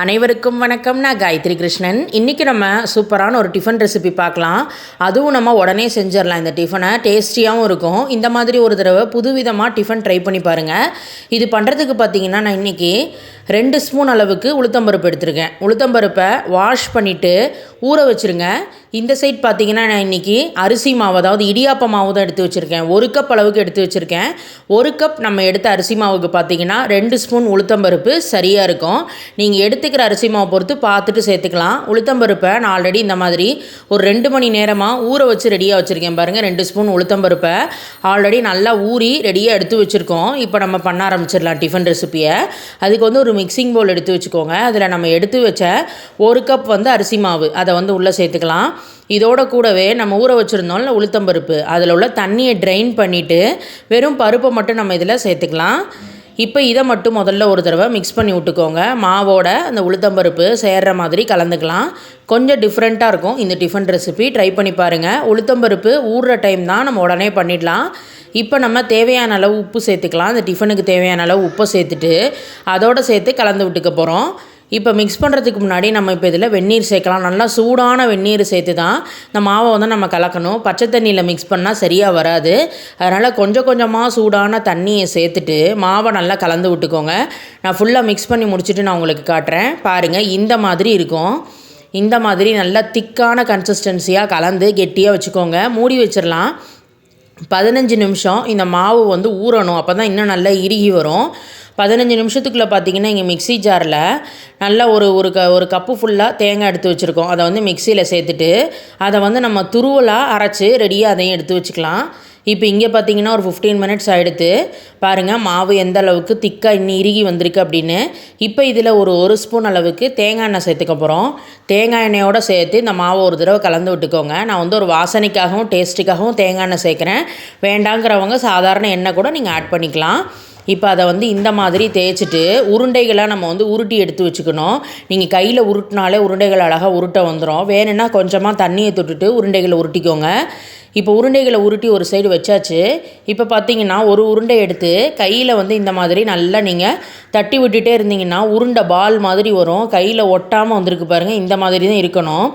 அனைவருக்கும் வணக்கம். நான் காயத்ரி கிருஷ்ணன். இன்றைக்கி நம்ம சூப்பரான ஒரு டிஃபன் ரெசிபி பார்க்கலாம். அதுவும் நம்ம உடனே செஞ்சிடலாம். இந்த டிஃபனை டேஸ்டியாகவும் இருக்கும். இந்த மாதிரி ஒரு தடவை புதுவிதமாக டிஃபன் ட்ரை பண்ணி பாருங்கள் இது பண்ணுறதுக்கு பார்த்தீங்கன்னா நான் இன்றைக்கி ரெண்டு ஸ்பூன் அளவுக்கு உளுத்தம்பருப்பு எடுத்திருக்கேன். உளுத்தம்பருப்பை வாஷ் பண்ணிவிட்டு ஊற வச்சுருங்க. இந்த சைட் பார்த்தீங்கன்னா நான் இன்றைக்கி அரிசி மாவு அதாவது இடியாப்ப மாவு தான் எடுத்து வச்சுருக்கேன். ஒரு கப் அளவுக்கு எடுத்து வச்சுருக்கேன். ஒரு கப் நம்ம எடுத்த அரிசி மாவுக்கு பார்த்தீங்கன்னா ரெண்டு ஸ்பூன் உளுத்தம்பருப்பு சரியாக இருக்கும். நீங்கள் எடுத்து சேர்த்துக்கிற அரிசி மாவை பொறுத்து பார்த்துட்டு சேர்த்துக்கலாம். உளுத்தம்பருப்பை நான் ஆல்ரெடி இந்த மாதிரி ஒரு ரெண்டு மணி நேரமாக ஊற வச்சு ரெடியாக வச்சுருக்கேன் பாருங்கள் ரெண்டு ஸ்பூன் உளுத்தம்பருப்பை ஆல்ரெடி நல்லா ஊறி ரெடியாக எடுத்து வச்சுருக்கோம். இப்போ நம்ம பண்ண ஆரம்பிச்சிடலாம் டிஃபன் ரெசிப்பியை அதுக்கு வந்து ஒரு மிக்சிங் பவுல் எடுத்து வச்சுக்கோங்க. அதில் நம்ம எடுத்து வச்ச ஒரு கப் வந்து அரிசி மாவு அதை வந்து உள்ளே சேர்த்துக்கலாம். இதோட கூடவே நம்ம ஊற வச்சுருந்தோம்ல உளுத்தம்பருப்பு அதில் உள்ள தண்ணியை ட்ரைன் பண்ணிவிட்டு வெறும் பருப்பை மட்டும் நம்ம இதில் சேர்த்துக்கலாம். இப்போ இதை மட்டும் முதல்ல ஒரு தடவை மிக்ஸ் பண்ணி விட்டுக்கோங்க. மாவோட அந்த உளுத்தம்பருப்பு சேர்கிற மாதிரி கலந்துக்கலாம். கொஞ்சம் டிஃப்ரெண்ட்டாக இருக்கும் இந்த டிஃபன் ரெசிபி ட்ரை பண்ணி பாருங்கள் உளுத்தம்பருப்பு ஊறுற டைம் தான் நம்ம உடனே பண்ணிடலாம். இப்போ நம்ம தேவையான அளவு உப்பு சேர்த்துக்கலாம். அந்த டிஃபனுக்கு தேவையான அளவு உப்பை சேர்த்துட்டு அதோடு சேர்த்து கலந்து விட்டுக்க போகிறோம் இப்போ மிக்ஸ் பண்ணுறதுக்கு முன்னாடி நம்ம இப்போ இதில் வெந்நீர் சேர்க்கலாம். நல்லா சூடான வெந்நீர் சேர்த்து தான் இந்த மாவை வந்து நம்ம கலக்கணும். பச்சை தண்ணியில் மிக்ஸ் பண்ணால் சரியாக வராது. அதனால் கொஞ்சம் கொஞ்சமாக சூடான தண்ணியை சேர்த்துட்டு மாவை நல்லா கலந்து விட்டுக்கோங்க. நான் ஃபுல்லாக மிக்ஸ் பண்ணி முடிச்சுட்டு நான் உங்களுக்கு காட்டுறேன். பாருங்கள் இந்த மாதிரி இருக்கும். இந்த மாதிரி நல்லா திக்கான கன்சிஸ்டன்சியாக கலந்து கெட்டியாக வச்சுக்கோங்க. மூடி வச்சிடலாம் பதினஞ்சு நிமிஷம் இந்த மாவு வந்து ஊறணும். அப்போ தான் இன்னும் நல்லா இறுகி வரும். பதினஞ்சு நிமிஷத்துக்குள்ளே பார்த்தீங்கன்னா இங்கே மிக்ஸி ஜாரில் நல்லா ஒரு ஒரு க ஒரு கப்பு ஃபுல்லாக தேங்காய் எடுத்து வச்சுருக்கோம். அதை வந்து மிக்சியில் சேர்த்துட்டு அதை வந்து நம்ம துருவலாக அரைச்சி ரெடியாக அதையும் எடுத்து வச்சுக்கலாம். இப்போ இங்கே பார்த்தீங்கன்னா ஒரு ஃபிஃப்டீன் மினிட்ஸ் ஆகிடுத்து பாருங்கள் மாவு எந்த அளவுக்கு திக்காக இன்னும் இறுகி வந்திருக்கு அப்படின்னு. இப்போ இதில் ஒரு ஒரு ஸ்பூன் அளவுக்கு தேங்காய் எண்ணெய் சேர்த்துக்க போகிறோம் தேங்காய் எண்ணெயோடு சேர்த்து இந்த மாவை ஒரு தடவை கலந்து விட்டுக்கோங்க. நான் வந்து ஒரு வாசனைக்காகவும் டேஸ்ட்டுக்காகவும் தேங்காய் எண்ணெய் சேர்க்குறேன். வேண்டாங்கிறவங்க சாதாரண எண்ணெய் கூட நீங்கள் ஆட் பண்ணிக்கலாம். இப்போ அதை வந்து இந்த மாதிரி தேய்ச்சிட்டு உருண்டைகளாக நம்ம வந்து உருட்டி எடுத்து வச்சுக்கணும். நீங்கள் கையில் உருட்டினாலே உருண்டைகள் அழகாக உருட்ட வந்துடும் வேணும்னா கொஞ்சமாக தண்ணியை தொட்டுட்டு உருண்டைகளை உருட்டிக்கோங்க. இப்போ உருண்டைகளை உருட்டி ஒரு சைடு வச்சாச்சு. இப்போ பார்த்தீங்கன்னா ஒரு உருண்டை எடுத்து கையில் வந்து இந்த மாதிரி நல்லா நீங்கள் தட்டி விட்டுட்டே இருந்தீங்கன்னா உருண்டை பால் மாதிரி வரும். கையில் ஒட்டாமல் வந்திருக்கு பாருங்கள் இந்த மாதிரி தான் இருக்கணும்.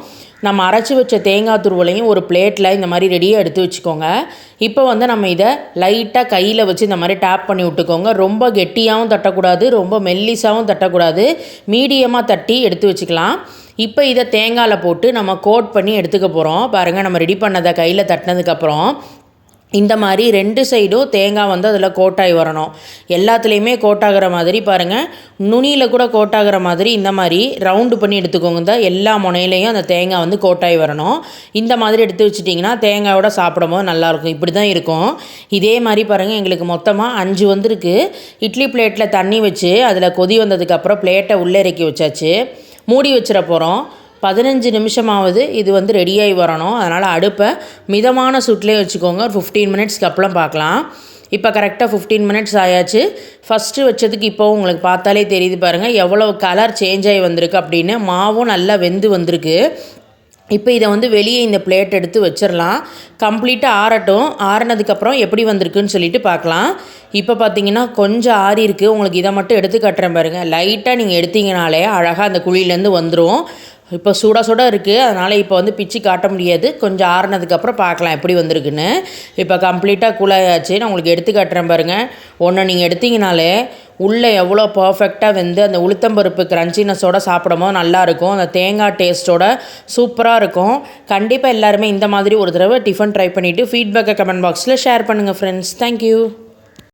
நம்ம அரைச்சி வச்ச தேங்காய் துருவலையும் ஒரு பிளேட்டில் இந்த மாதிரி ரெடியாக எடுத்து வச்சுக்கோங்க. இப்போ வந்து நம்ம இதை லைட்டாக கையில் வச்சு இந்த மாதிரி டேப் பண்ணி விட்டுக்கோங்க. ரொம்ப கெட்டியாகவும் தட்டக்கூடாது ரொம்ப மெல்லிஸாகவும் தட்டக்கூடாது. மீடியமாக தட்டி எடுத்து வச்சுக்கலாம். இப்போ இதை தேங்காயில் போட்டு நம்ம கோட் பண்ணி எடுத்துக்க போகிறோம் பாருங்கள் நம்ம ரெடி பண்ணதை கையில் தட்டினதுக்கப்புறம் இந்த மாதிரி ரெண்டு சைடும் தேங்காய் வந்து அதில் கோட்டாகி வரணும். எல்லாத்துலேயுமே கோட்டாகிற மாதிரி பாருங்கள் நுனியில் கூட கோட்டாகிற மாதிரி இந்த மாதிரி ரவுண்டு பண்ணி எடுத்துக்கோங்க. இந்த எல்லா முனையிலையும் அந்த தேங்காய் வந்து கோட்டாகி வரணும். இந்த மாதிரி எடுத்து வச்சிட்டிங்கன்னா தேங்காயோட சாப்பிடும்போது நல்லாயிருக்கும். இப்படி தான் இருக்கும். இதே மாதிரி பாருங்கள் எங்களுக்கு மொத்தமாக அஞ்சு வந்திருக்கு. இட்லி பிளேட்டில் தண்ணி வச்சு அதில் கொதி வந்ததுக்கப்புறம் பிளேட்டை உள்ளே இறக்கி வச்சாச்சு. மூடி வச்சிட போகிறோம் பதினஞ்சு நிமிஷமாவது இது வந்து ரெடியாகி வரணும். அதனால் அடுப்பை மிதமான சுட்லேயே வச்சுக்கோங்க. ஒரு ஃபிஃப்டீன் மினிட்ஸ்க்கு அப்புறம் பார்க்கலாம். இப்போ கரெக்டாக ஃபிஃப்டீன் மினிட்ஸ் ஆயாச்சு. ஃபஸ்ட்டு வச்சதுக்கு இப்போ உங்களுக்கு பார்த்தாலே தெரியுது பாருங்கள் எவ்வளோ கலர் சேஞ்ச் ஆகி வந்திருக்கு அப்படின்னு. மாவும் நல்லா வெந்து வந்திருக்கு. இப்போ இதை வந்து வெளியே இந்த பிளேட் எடுத்து வச்சிடலாம். கம்ப்ளீட்டாக ஆறட்டும். ஆறினதுக்கப்புறம் எப்படி வந்திருக்குன்னு சொல்லிட்டு பார்க்கலாம். இப்போ பார்த்தீங்கன்னா கொஞ்சம் ஆறி இருக்குது உங்களுக்கு இதை மட்டும் எடுத்து கட்டுறேன் பாருங்கள் லைட்டாக நீங்கள் எடுத்தீங்கனாலே அழகாக அந்த குழியிலேருந்து வந்துடும் இப்போ சுட சுட இருக்குது அதனால் இப்போ வந்து பிச்சு காட்ட முடியாது. கொஞ்சம் ஆறுனதுக்கப்புறம் பார்க்கலாம் எப்படி வந்திருக்குன்னு. இப்போ கம்ப்ளீட்டாக கூலாயாச்சு நான் உங்களுக்கு எடுத்து காட்டுறேன் பாருங்கள் ஒன்று நீங்கள் எடுத்தீங்கனாலே உள்ளே எவ்வளோ பர்ஃபெக்டாக வெந்து அந்த உளுத்தம்பருப்பு க்ரன்ச்சினஸோட சாப்பிடும் போது நல்லாயிருக்கும் அந்த தேங்காய் டேஸ்ட்டோட சூப்பராக இருக்கும். கண்டிப்பாக எல்லாருமே இந்த மாதிரி ஒரு தடவை டிஃபன் ட்ரை பண்ணிவிட்டு ஃபீட்பேக்கை கமெண்ட் பாக்ஸில் ஷேர் பண்ணுங்கள் ஃப்ரெண்ட்ஸ் தேங்க்யூ